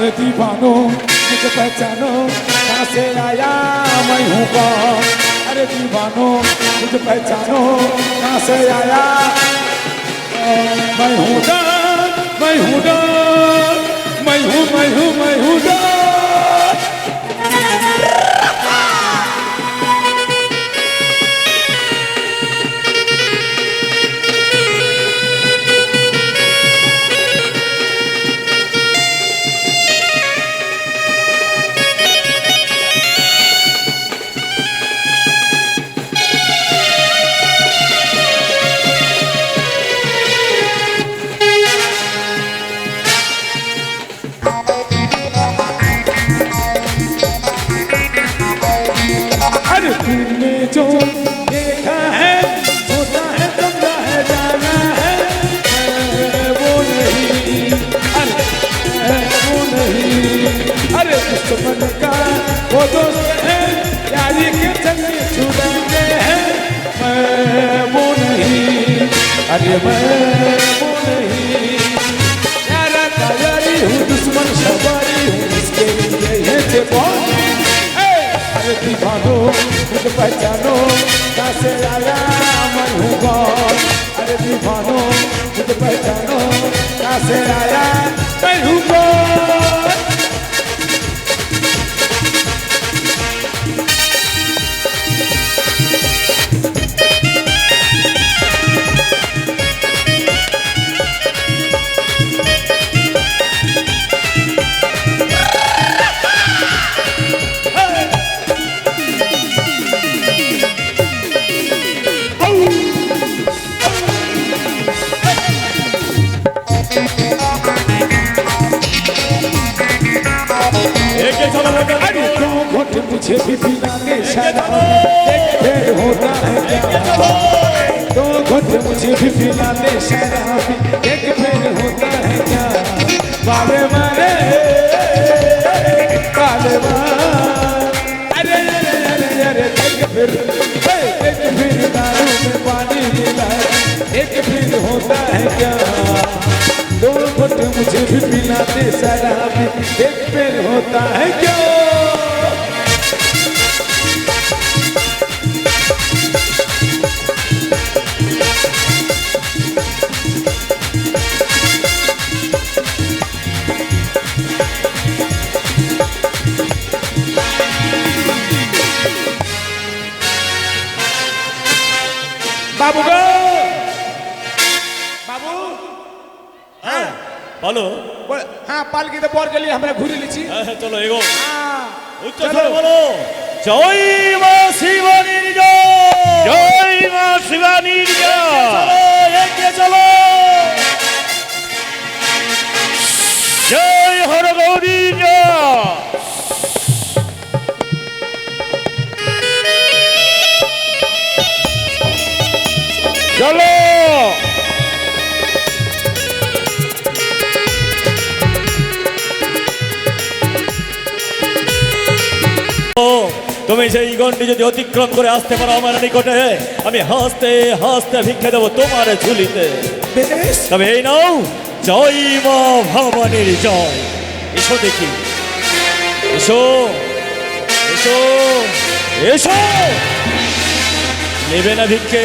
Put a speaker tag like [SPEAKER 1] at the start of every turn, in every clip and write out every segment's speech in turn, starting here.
[SPEAKER 1] अरे दीवानो मुझे पहचानो कहाँ से आया मैं हूँ कौन अरे दीवानो मुझे पहचानो कहाँ से आया मैं हूँ डर मैं हूँ डर मैं हूँ मैं हूँ अरे मैं नहीं यारा का दुश्मन सवारी इसके लिए ये थे अरे दीवानो मुझे पहचानो कहाँ आया पहचानो कहाँ आया, मैं हूँ होता है क्या दो घुट मुझे भी पिलाते शराब एक पेन होता है क्या? পালকিতে পর গেলি আমরা ঘুরে লিছি
[SPEAKER 2] হ্যাঁ, হ্যাঁ, চলো এগো। উচ্চ বলো। জয় শিবনির জয়। গণ্ডি যদি অতিক্রম করে আসতে পারো আমার নিকটে, আমি হাসতে হাসতে ভিক্ষে দেবো তোমার ঝুলিতে। তবে এই নাও, জয় মা ভবানীর জয়। এসো দেখি। এসো এসো এসো। নেবে না ভিক্ষে,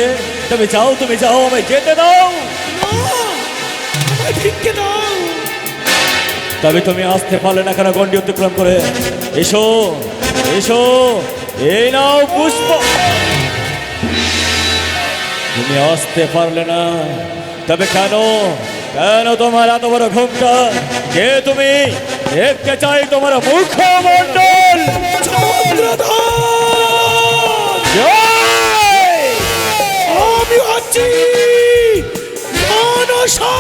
[SPEAKER 2] তুমি যাও তুমি যাও, আমায় যেতে দাও
[SPEAKER 1] দাও।
[SPEAKER 2] তবে তুমি আসতে পারলে না কেন গণ্ডি অতিক্রম করে। এসো এসো। এই নাও পুষ্প। তুমি আসতে পারলে না। তবে কেন? কেন তোমার এত বড় ঘুমটা কে তুমি? দেখতে চাই তোমার মুখমণ্ডল জয়!
[SPEAKER 1] আমি হচ্ছি মানসা!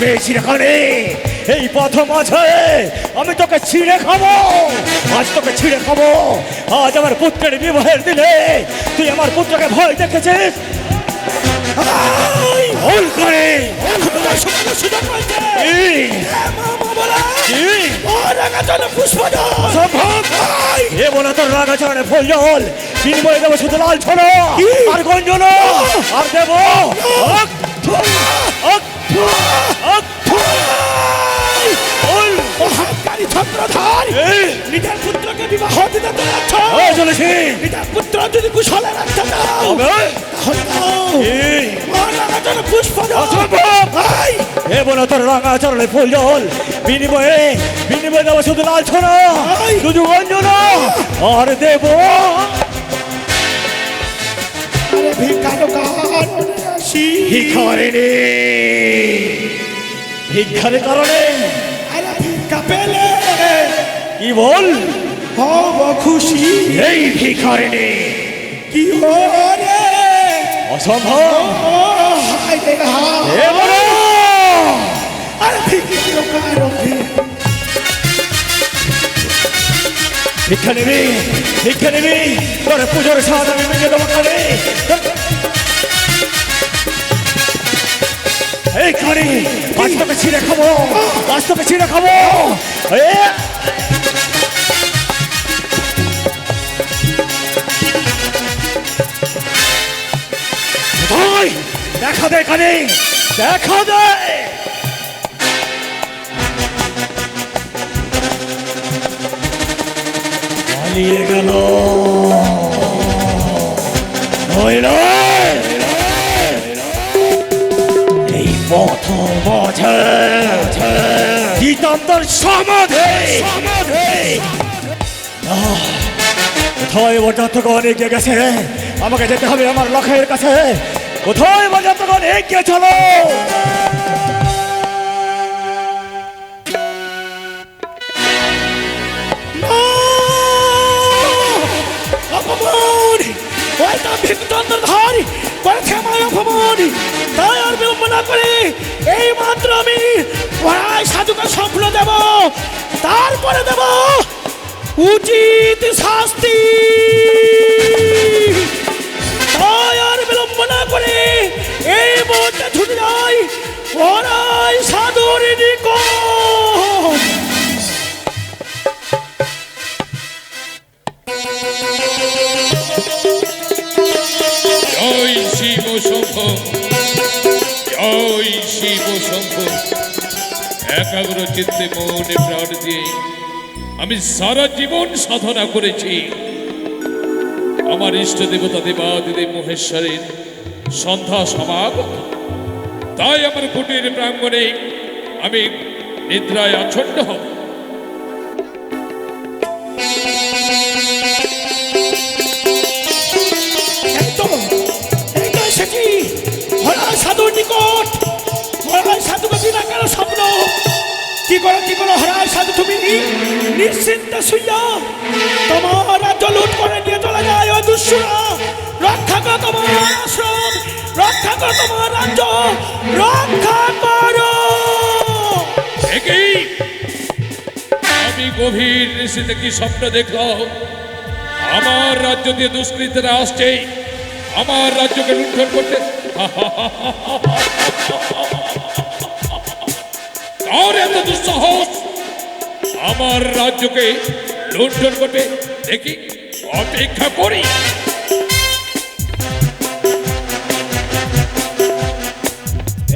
[SPEAKER 2] পেয়েছি এখানে এই পথ মাঝে আমি তোকে ছিঁড়ে খাব। আজ তোকে ছিঁড়ে খাব। আজ আমার পুত্রের বিবাহের দিনে তুই আমার পুত্রকে ভয় দেখেছিস! ভুল করে। রাগাচরণে ফুল বিনিময়ে দেবো শুধু লাল ছড়ো আর গঞ্জন। আর দেব।
[SPEAKER 1] ছত্রধর
[SPEAKER 2] এই,
[SPEAKER 1] নিজের পুত্রকে বিবাহ দিতে নিজের পুত্র যদি কুশলে রাখতে চাও তাহলে দাও।
[SPEAKER 2] এই,
[SPEAKER 1] ও রাঙা চলে জল
[SPEAKER 2] অসম্ভব
[SPEAKER 1] ভাই
[SPEAKER 2] এ বলে তোর রাগাচরণে ফুল জল। বিনিময়ে বিনিময়ে দেবো শুধু লাল ছড়ো শুধু গঞ্জন আর দেব
[SPEAKER 1] কার আসি
[SPEAKER 2] ভিখারিণী। ভিক্ষার কারণে।
[SPEAKER 1] আরে ভিক্ষা পেলে
[SPEAKER 2] কি বল?
[SPEAKER 1] হব খুশি।
[SPEAKER 2] এই ভিখারিণী।
[SPEAKER 1] কি
[SPEAKER 2] অসম্ভব।
[SPEAKER 1] হায় রে হায় আরে
[SPEAKER 2] ভিক্ষা নিবি ভিক্ষা নিবি। তোর পুজোর দেবো এই খানি তোকে ছিঁড়ে খাব তোকে ছিঁড়ে খাব। এ! দেখা দে কানে দেখা দে! পালিয়ে গেল। নইল প্রথম বছর দিতাম তোর সমাধে। সমাধে কোথায় বরযাত্রগণ এগিয়ে গেছে? আমাকে যেতে হবে আমার লক্ষ্যের কাছে। কোথায় বরযাত্রগণ এগিয়ে চলো?
[SPEAKER 1] অপমান! ওইটা ভিকচন্দ্র ধর। করেছে আমার অপমান। তাই আর বিলম্ব করে এই মাত্র আমি ওরাই সাধুকে স্বপ্ন দেব। তারপরে দেব উচিত শাস্তি। তাই আর বিলম্ব না করে এই মুহূর্তে ছুটে যাই ওরাই সাধুর নিকট।
[SPEAKER 3] জয় শিব শম্ভ জয় শিব শম্ভ একাগ্র চিত্তে মনে প্রাণ দিয়ে আমি সারা জীবন সাধনা করেছি। আমার ইষ্ট দেবতা দেবাদিদেব মহেশ্বরের সন্ধ্যা সমাগত। তাই আমার কুটির প্রাঙ্গণে আমি নিদ্রায় আচ্ছন্ন হব।
[SPEAKER 1] সাধু তুমি নিশ্চিন্ত শুইয়া তোমার রাজ্য লুট করে নিয়ে চলে যায় ওই দুঃসুরা। রক্ষা করো তোমার আশ্রম, রক্ষা করো তোমার রাজ্য, রক্ষা করো।
[SPEAKER 3] আমি গভীর নিশীতে কি স্বপ্ন দেখলাম? আমার রাজ্য দিয়ে দুষ্কৃতীরা আসছে। আমার রাজ্যকে লুণ্ঠন করতে কার এত দুঃসাহস? আমার রাজ্যকে লুণ্ঠন করবে দেখি অপেক্ষা করি।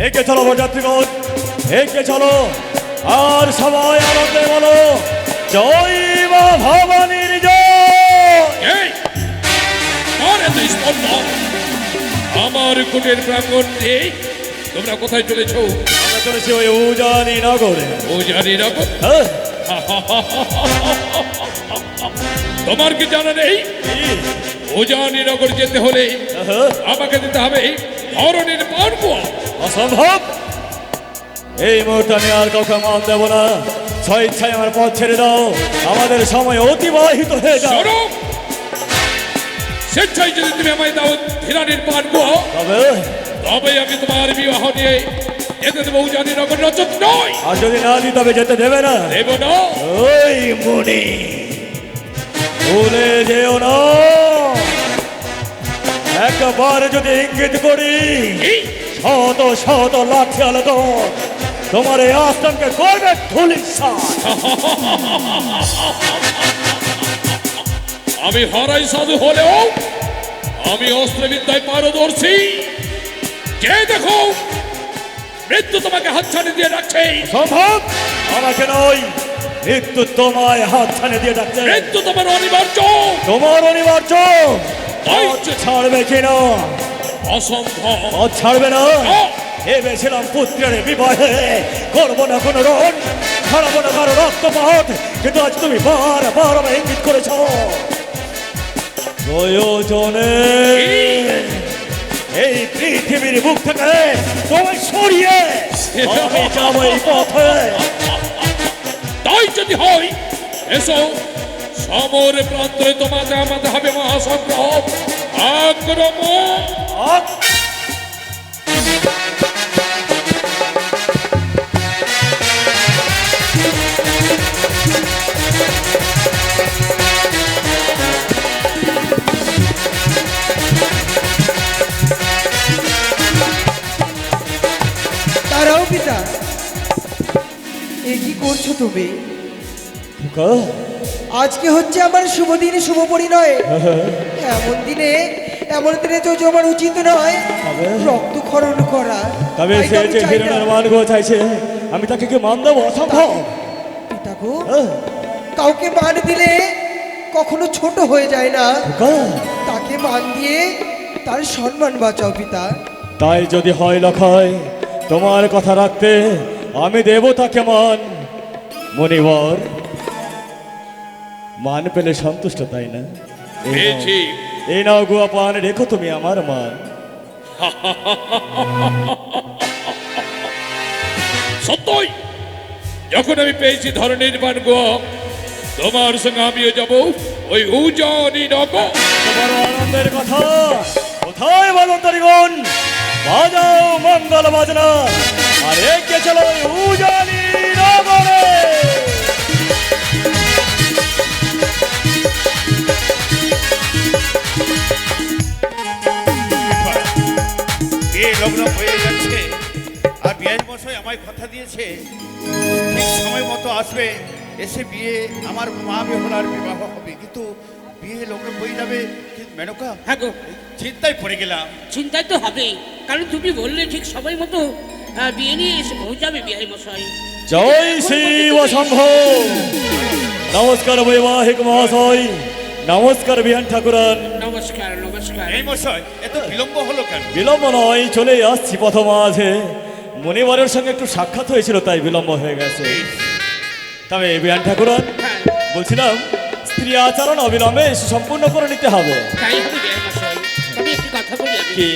[SPEAKER 2] একে চলো বরযাত্রীগণ একে চলো। আর সবাই আনন্দে বলো জয় মা ভবানীর
[SPEAKER 3] আমার কুটের প্রাঙ্গণ দিয়ে তোমরা কোথায় চলেছো?
[SPEAKER 2] আমরা চলেছি ওই উজানি নগরে।
[SPEAKER 3] ও জানি না গো।
[SPEAKER 2] হ্যাঁ?
[SPEAKER 3] তোমার কি জানা নেই? ওজানিনগর যেতে হলে? আমাকে দিতে হবে ধরনের পারব
[SPEAKER 2] অসম্ভব। এই মুহূর্তে আমি আর কাউকে মান দেবো না। ছয় ইচ্ছায় আমার পথ ছেড়ে দাও। আমাদের সময় অতিবাহিত হয়ে যাও।
[SPEAKER 3] স্বেচ্ছায় যদি তুমি আমায় দাও ধীরানের পারব
[SPEAKER 2] তবে
[SPEAKER 3] তবে আমি তোমার বিবাহ নিয়ে যেতে দেবো ওজানিনগর রচত নয়।
[SPEAKER 2] আর যদি না দিই তবে যেতে দেবে না।
[SPEAKER 3] দেব না।
[SPEAKER 2] ওই মুনি ভুলে যেও না। একবার যদি ইঙ্গিত করি শত শত লাঠি আলো তোমার এই আশ্রমকে করবে ধুলির
[SPEAKER 3] আমি হরাই সাধু হলেও আমি অস্ত্রবিদ্যায় পারদর্শী। কে দেখো? মৃত্যু তোমাকে হাতছানি দিয়ে রাখছে
[SPEAKER 2] সম্ভব? আমাকে নয়। মৃত্যু তোমায় হাত ছানে দিয়ে ডাকছে।
[SPEAKER 3] মৃত্যু তোমার অনিবার্য।
[SPEAKER 2] তোমার অনিবার্য। ছাড়বে কিনা
[SPEAKER 3] অসম্ভব।
[SPEAKER 2] ছাড়বে না। ভেবেছিলাম পুত্রের বিবাহে করব না কোনো রণ ছাড়াবো না কারও রক্তপাত কিন্তু আজ তুমি বার বার আমায় ইঙ্গিত করেছ। প্রয়োজনে এই পৃথিবীর বুক থেকে তোমায় সরিয়ে আমি যাব এই পথে।
[SPEAKER 3] তাই যদি হয় এসো সমর প্রান্তরে তোমাকে আমাদের হবে মহাসংগ্রহ। আক্রমণ!
[SPEAKER 4] করছ তুমি?
[SPEAKER 2] খোকা,
[SPEAKER 4] আজকে হচ্ছে আমার শুভ দিন শুভ পরিণয়। এমন দিনে এমন দিনে তো আমার উচিত নয়? রক্তক্ষরণ করা।
[SPEAKER 2] তবে সে যে হিরণের মান গো চাইছে আমি তাকে কি মান দেবো? অসম্ভব।
[SPEAKER 4] পিতা গো
[SPEAKER 2] হ্যাঁ,
[SPEAKER 4] কাউকে মান দিলে কখনো ছোট হয়ে যায় না। তাকে মান দিয়ে তার সম্মান বাঁচাও পিতা।
[SPEAKER 2] তাই যদি হয় লক্ষয় তোমার কথা রাখতে আমি দেব তাকে মান। মনিবর মান পেলে সন্তুষ্ট তাই না? এই নাও- গুয়া পান রেখো তুমি আমার মান।
[SPEAKER 3] সত্যই যখন আমি পেয়েছি ধরনের বার্গ তোমার সঙ্গে আমিও যাব ওই উজানি নগর।
[SPEAKER 2] তোমার আনন্দের কথা কোথায় বাদন্তরিগণ বাজাও মঙ্গল বাজনা আর একে চলো উজানি
[SPEAKER 5] বিয়ে হয়ে যাচ্ছে। আর বিয়ের মশাই আমায় কথা দিয়েছে ঠিক সময় মতো আসবে এসে বিয়ে আমার মা বেহলার বিবাহ হবে। কিন্তু বিয়ে লগ্ন হয়ে যাবে মেনকা?
[SPEAKER 6] হ্যাঁ গো।
[SPEAKER 5] চিন্তায় পড়ে গেলাম।
[SPEAKER 6] চিন্তায় তো হবে কারণ তুমি বললে ঠিক সময় মতো বিয়ে নিয়ে এসে পৌঁছাবে বিয়ে মশাই
[SPEAKER 2] জয় শিব শম্ভ নমস্কার বৈবাহিক মহাশয়। নমস্কার বিহান ঠাকুরান।
[SPEAKER 6] নমস্কার নমস্কার।
[SPEAKER 5] এই মশাই এত বিলম্ব হলো কেন?
[SPEAKER 2] বিলম্ব নয় চলে আসছি প্রথম মাঝে মনিবারের সঙ্গে একটু সাক্ষাৎ হয়েছিল তাই বিলম্ব হয়ে গেছে। তবে বিহান ঠাকুরান
[SPEAKER 6] হ্যাঁ।
[SPEAKER 2] বলছিলাম স্ত্রী আচরণ অবিলম্বে সম্পূর্ণ করে নিতে হবে।
[SPEAKER 6] তাই একটি কথা বলি
[SPEAKER 2] কি?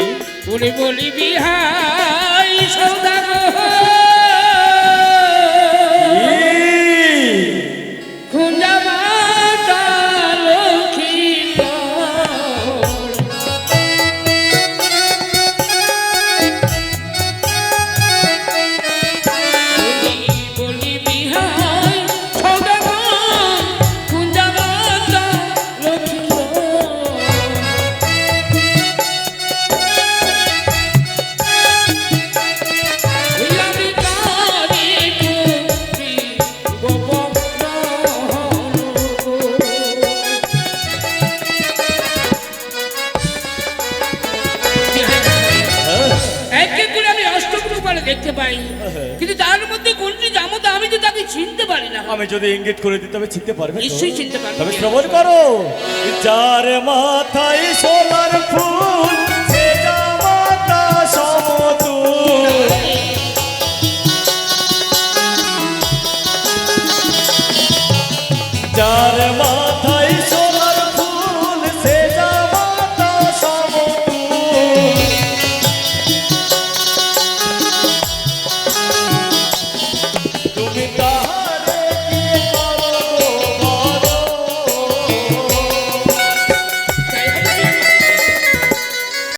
[SPEAKER 6] বলি বলি বিহাই সৌদাগর।
[SPEAKER 2] যদি ইঙ্গিত করে দিই তবে চিনতে পারবে?
[SPEAKER 6] নিশ্চয়ই চিনতে পারবে
[SPEAKER 2] তবে শ্রবণ করো যার মাথায় সোনার ফুল